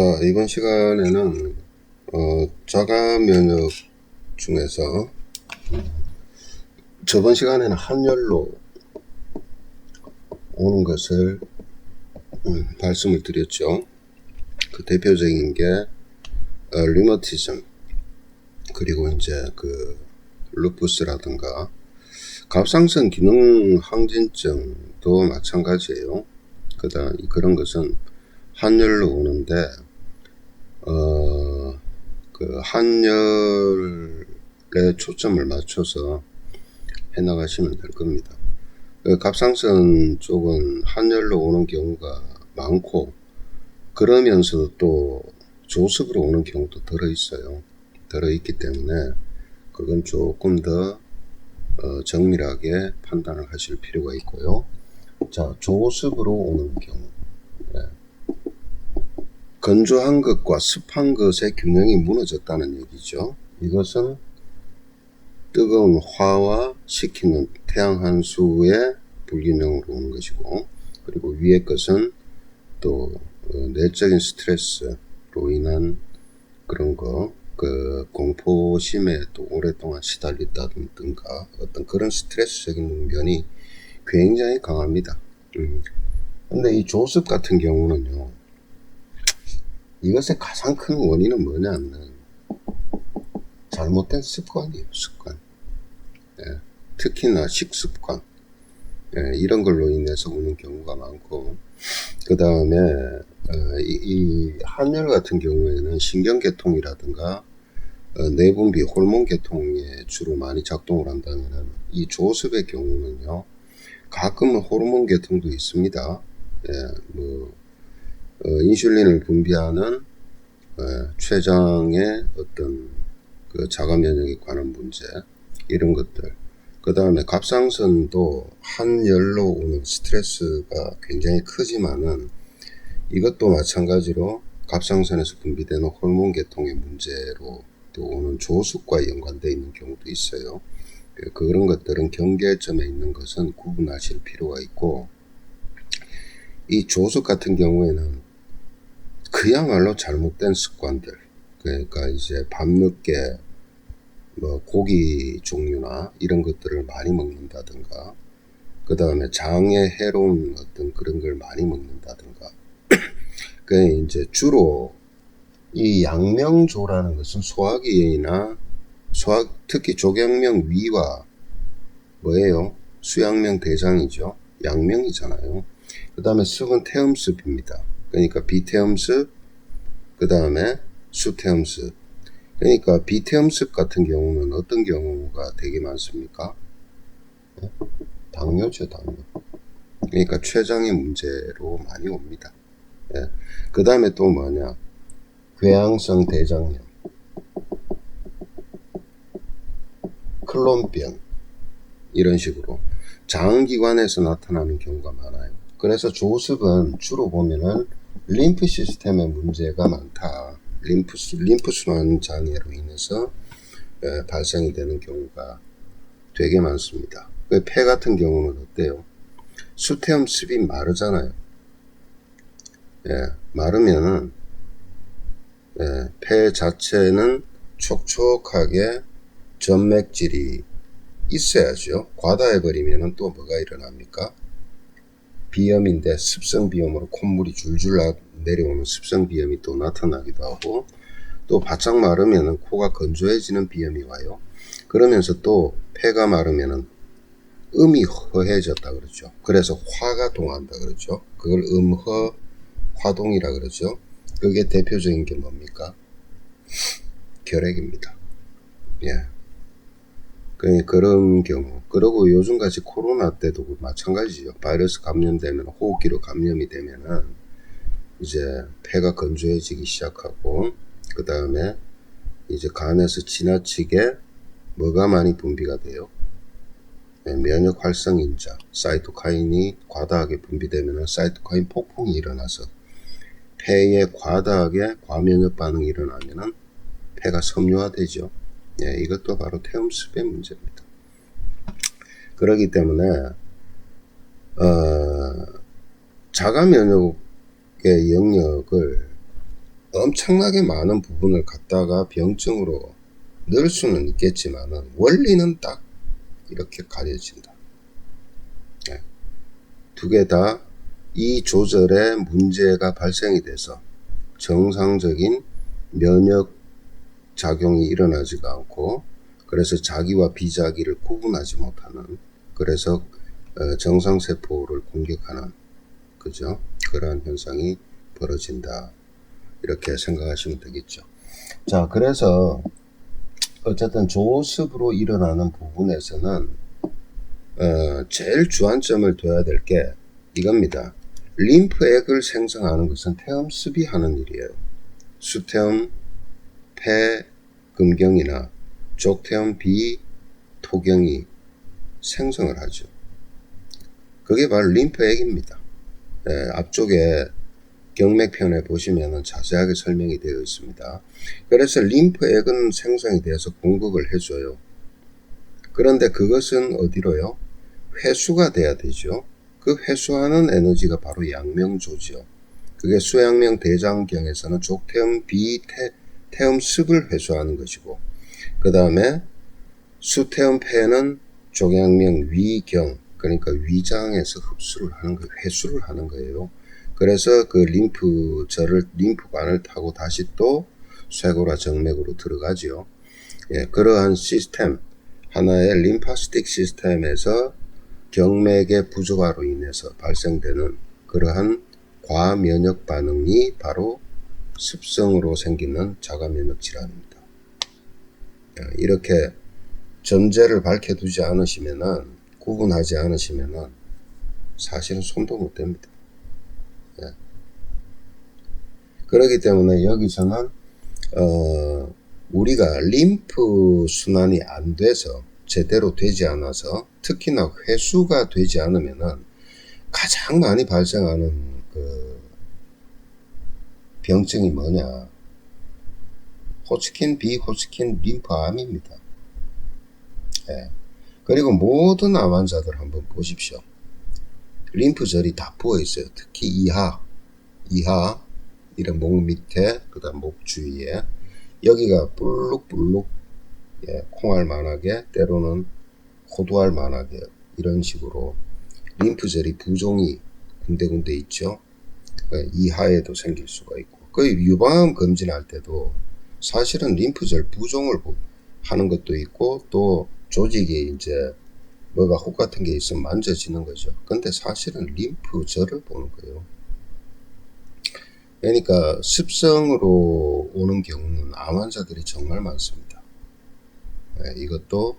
자, 이번 시간에는 어, 자가 면역 중에서 저번 시간에는 한열로 오는 것을 음, 말씀을 드렸죠. 그 대표적인 게 어, 리머티즘 그리고 이제 그 루푸스라든가 갑상선 기능 항진증도 마찬가지예요. 그다 그런 것은 한열로 오는데 어, 그 한열에 초점을 맞춰서 해 나가시면 될 겁니다. 그 갑상선 쪽은 한열로 오는 경우가 많고 그러면서도 또 조습으로 오는 경우도 들어 있어요. 들어 있기 때문에 그건 조금 더 어, 정밀하게 판단을 하실 필요가 있고요. 자, 조습으로 오는 경우. 네. 건조한 것과 습한 것의 균형이 무너졌다는 얘기죠. 이것은 뜨거운 화와 식히는 태양 한수의 불균형으로 오는 것이고, 그리고 위의 것은 또 어, 내적인 스트레스로 인한 그런 거, 그 공포심에 또 오랫동안 시달렸다든가 어떤 그런 스트레스적인 면이 굉장히 강합니다. 음. 근데 이 조습 같은 경우는요, 이것의 가장 큰 원인은 뭐냐면 잘못된 습관이에요, 습관. 예, 특히나 식습관. 예, 이런 걸로 인해서 오는 경우가 많고, 그 다음에, 어, 이, 이 한열 같은 경우에는 신경계통이라든가, 어, 내분비 호르몬 계통에 주로 많이 작동을 한다면 이 조습의 경우는요, 가끔은 호르몬 계통도 있습니다. 예, 뭐, 어, 인슐린을 분비하는 어, 췌장의 어떤 그 자가 면역에 관한 문제 이런 것들 그 다음에 갑상선도 한열로 오는 스트레스가 굉장히 크지만은 이것도 마찬가지로 갑상선에서 분비되는 호르몬 계통의 문제로 또 오는 조숙과 연관되어 있는 경우도 있어요. 그- 그런 것들은 경계점에 있는 것은 구분하실 필요가 있고 이 조숙 같은 경우에는 그야말로 잘못된 습관들. 그러니까 이제 밤늦게 뭐 고기 종류나 이런 것들을 많이 먹는다든가, 그 다음에 장에 해로운 어떤 그런 걸 많이 먹는다든가. 그 이제 주로 이 양명조라는 것은 소화기나 소화 특히 조경명 위와 뭐예요? 수양명 대장이죠. 양명이잖아요. 그 다음에 습은 태음습입니다. 그러니까 비태음습, 그 다음에 수태음습. 그러니까 비태음습 같은 경우는 어떤 경우가 되게 많습니까? 예? 당뇨죠, 당뇨. 그러니까 췌장의 문제로 많이 옵니다. 예. 그 다음에 또 뭐냐? 궤양성 대장염, 클론병, 이런 식으로 장기관에서 나타나는 경우가 많아요. 그래서 조습은 주로 보면은 림프 시스템의 문제가 많다. 림프수, 림프 순환 장애로 인해서 에, 발생이 되는 경우가 되게 많습니다. 그폐 같은 경우는 어때요? 수태염 습이 마르잖아요. 예, 마르면은 예, 폐 자체는 촉촉하게 전맥질이 있어야죠. 과다해버리면은 또 뭐가 일어납니까? 비염인데 습성 비염으로 콧물이 줄줄 나- 내려오는 습성 비염이 또 나타나기도 하고 또 바짝 마르면은 코가 건조해지는 비염이 와요. 그러면서 또 폐가 마르면은 음이 허해졌다 그러죠. 그래서 화가 동한다 그러죠. 그걸 음허 화동이라 그러죠. 그게 대표적인 게 뭡니까? 결핵입니다. 예. 그- 그런 경우. 그리고 요즘같이 코로나 때도 마찬가지죠. 바이러스 감염되면, 호흡기로 감염이 되면은, 이제 폐가 건조해지기 시작하고, 그 다음에 이제 간에서 지나치게 뭐가 많이 분비가 돼요? 네, 면역 활성 인자, 사이토카인이 과다하게 분비되면 사이토카인 폭풍이 일어나서 폐에 과다하게 과면역 반응이 일어나면은 폐가 섬유화되죠. 예, 이것도 바로 태음습의 문제입니다. 그렇기 때문에 어, 자가 면역의 영역을 엄청나게 많은 부분을 갖다가 병증으로 넣을 수는 있겠지만은 원리는 딱 이렇게 가려진다. 두개 다 이 조절에 문제가 발생이 돼서 정상적인 면역 작용이 일어나지가 않고 그래서 자기와 비자기를 구분하지 못하는 그래서 어, 정상세포를 공격하는 그죠? 그러한 현상이 벌어진다. 이렇게 생각하시면 되겠죠. 자 그래서 어쨌든 조습으로 일어나는 부분에서는 어, 제일 주안점을 둬야 될 게 이겁니다. 림프액을 생성하는 것은 태음습이 하는 일이에요. 수태음 폐 금경이나 족태음 비 토경이 생성을 하죠. 그게 바로 림프액입니다. 예, 앞쪽에 경맥편에 보시면 자세하게 설명이 되어 있습니다. 그래서 림프액은 생성이 돼서 공급을 해줘요. 그런데 그것은 어디로요? 회수가 돼야 되죠. 그 회수하는 에너지가 바로 양명조죠. 그게 수양명 대장경에서는 족태음 비태 태음습을 회수하는 것이고 그 다음에 수태음 폐는 족양명 위경 그러니까 위장에서 흡수를 하는 거 회수를 하는 거예요. 그래서 그 림프절을 림프관을 타고 다시 또 쇄골화 정맥으로 들어가지요. 예, 그러한 시스템 하나의 림파스틱 시스템에서 경맥의 부조화로 인해서 발생되는 그러한 과면역 반응이 바로 습성으로 생기는 자가면역 질환입니다. 예, 이렇게 전제를 밝혀두지 않으시면은 구분하지 않으시면은 사실은 손도 못 댑니다. 예. 그렇기 때문에 여기서는 어, 우리가 림프 순환이 안 돼서 제대로 되지 않아서 특히나 회수가 되지 않으면은 가장 많이 발생하는 그 병증이 뭐냐? 호치킨, 비호치킨 림프암입니다. 예. 그리고 모든 암 환자들 한번 보십시오. 림프절이 다 부어 있어요. 특히 이하, 이하, 이런 목 밑에, 그 다음 목 주위에. 여기가 불룩불룩, 예, 콩알 만하게, 때로는 호두알 만하게, 이런 식으로 림프절이 부종이 군데군데 있죠. 예, 이하에도 생길 수가 있고. 그 유방암 검진할 때도 사실은 림프절 부종을 보- 하는 것도 있고 또 조직이 이제 뭐가 혹 같은 게 있으면 만져지는 거죠. 근데 사실은 림프절을 보는 거예요. 그러니까 습성으로 오는 경우는 암 환자들이 정말 많습니다. 예, 이것도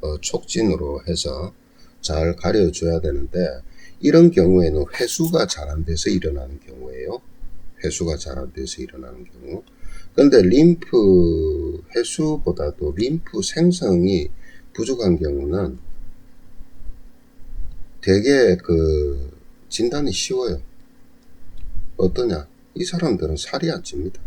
어, 촉진으로 해서 잘 가려줘야 되는데 이런 경우에는 회수가 잘 안 돼서 일어나는 경우예요. 회수가 잘 안 돼서 일어나는 경우. 근데 림프 회수보다도 림프 생성이 부족한 경우는 되게 그 진단이 쉬워요. 어떠냐? 이 사람들은 살이 안 찝니다.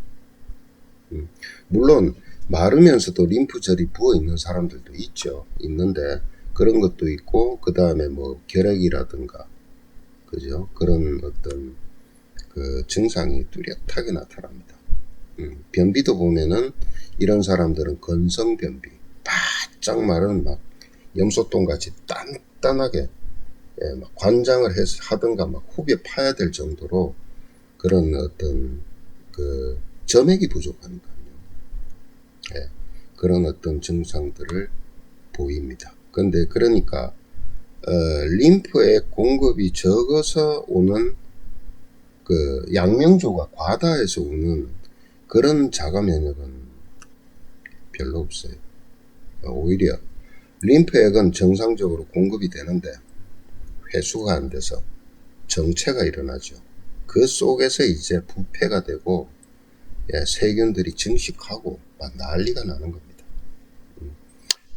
음, 물론 마르면서도 림프절이 부어 있는 사람들도 있죠. 있는데 그런 것도 있고 그 다음에 뭐 결핵이라든가 그죠? 그런 어떤 그 증상이 뚜렷하게 나타납니다. 음, 변비도 보면은 이런 사람들은 건성 변비, 바짝 마른 막 염소똥 같이 단단하게 예, 막 관장을 해서 하든가 막 후벼 파야 될 정도로 그런 어떤 그 점액이 부족하니까요. 예, 그런 어떤 증상들을 보입니다. 근데 그러니까 어, 림프의 공급이 적어서 오는 그 양명조가 과다해서 오는 그런 자가 면역은 별로 없어요. 어, 오히려 림프액은 정상적으로 공급이 되는데 회수가 안 돼서 정체가 일어나죠. 그 속에서 이제 부패가 되고 예, 세균들이 증식하고 막 난리가 나는 겁니다. 음,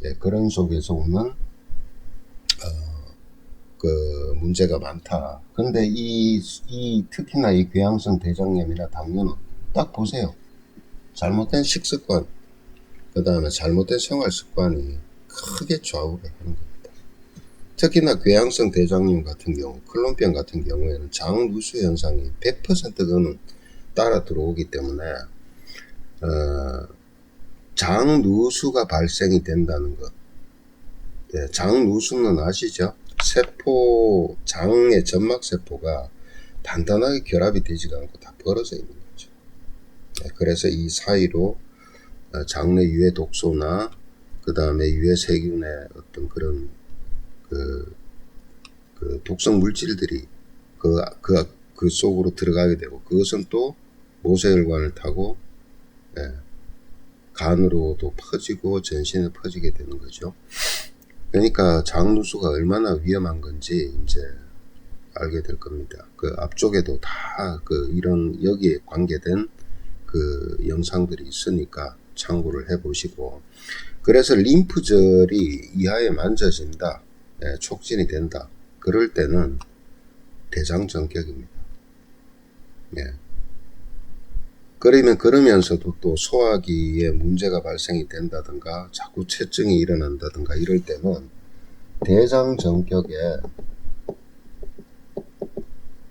예, 그런 속에서 오는 어, 그 문제가 많다. 근데 이, 이 특히나 이 궤양성 대장염이나 당뇨는 딱 보세요. 잘못된 식습관, 그 다음에 잘못된 생활 습관이 크게 좌우를 하는 겁니다. 특히나 궤양성 대장염 같은 경우, 클론병 같은 경우에는 장 누수 현상이 100% 그는 따라 들어오기 때문에 어, 장누수가 발생이 된다는 것. 예, 장누수는 아시죠? 세포 장의 점막 세포가 단단하게 결합이 되지가 않고 다 벌어져 있는 거죠. 예, 그래서 이 사이로 어, 장내 유해 독소나 그 다음에 유해 세균의 어떤 그런 그, 그 독성 물질들이 그, 그, 그 속으로 들어가게 되고 그것은 또 모세혈관을 타고 예, 간으로도 퍼지고 전신에 퍼지게 되는 거죠. 그러니까 장누수가 얼마나 위험한 건지 이제 알게 될 겁니다. 그 앞쪽에도 다 그 이런 여기에 관계된 그 영상들이 있으니까 참고를 해 보시고 그래서 림프절이 이하에 만져진다, 예, 촉진이 된다. 그럴 때는 대장전격입니다. 예. 그러면 그러면서도 또 소화기에 문제가 발생이 된다든가 자꾸 체증이 일어난다든가 이럴 때는 대장 전격에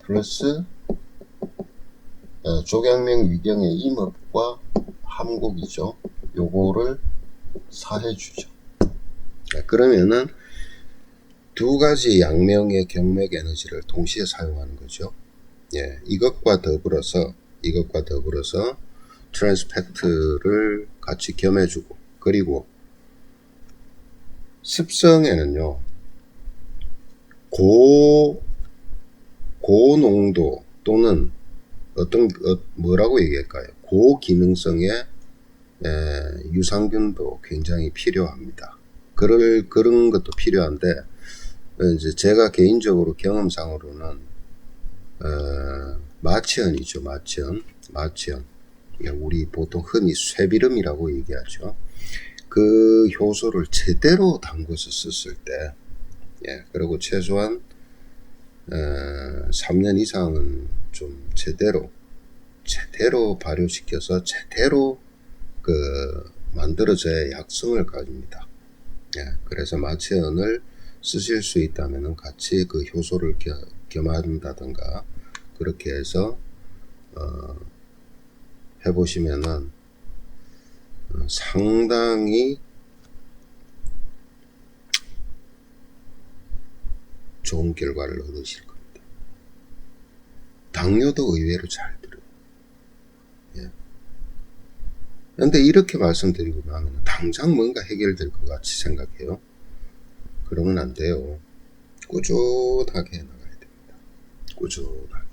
플러스 어, 조경명 위경의 임업과 함곡이죠. 요거를 사해주죠. 네, 그러면은 두 가지 양명의 경맥 에너지를 동시에 사용하는 거죠. 예, 이것과 더불어서 이것과 더불어서 트랜스펙트를 같이 겸해주고 그리고 습성에는요 고 고농도 또는 어떤 어, 뭐라고 얘기할까요? 고기능성의 에, 유산균도 굉장히 필요합니다. 그럴 그런 것도 필요한데 어, 이제 제가 개인적으로 경험상으로는 어, 마취현, 마취현. 예, 우리 보통 흔히 쇠비름이라고 얘기하죠. 그 효소를 제대로 담궈서 썼을 때, 예, 그리고 최소한 어, 3년 이상은 좀 제대로 제대로 발효시켜서 제대로 그 만들어져야 약성을 가집니다. 예, 그래서 마취현을 쓰실 수 있다면 같이 그 효소를 겸, 겸한다든가 그렇게 해서 어, 해보시면은 어, 상당히 좋은 결과를 얻으실 겁니다. 당뇨도 의외로 잘 들어요. 예. 근데 이렇게 말씀드리고 나면 당장 뭔가 해결될 것 같이 생각해요. 그러면 안 돼요. 꾸준하게 해나가야 됩니다. 꾸준하게.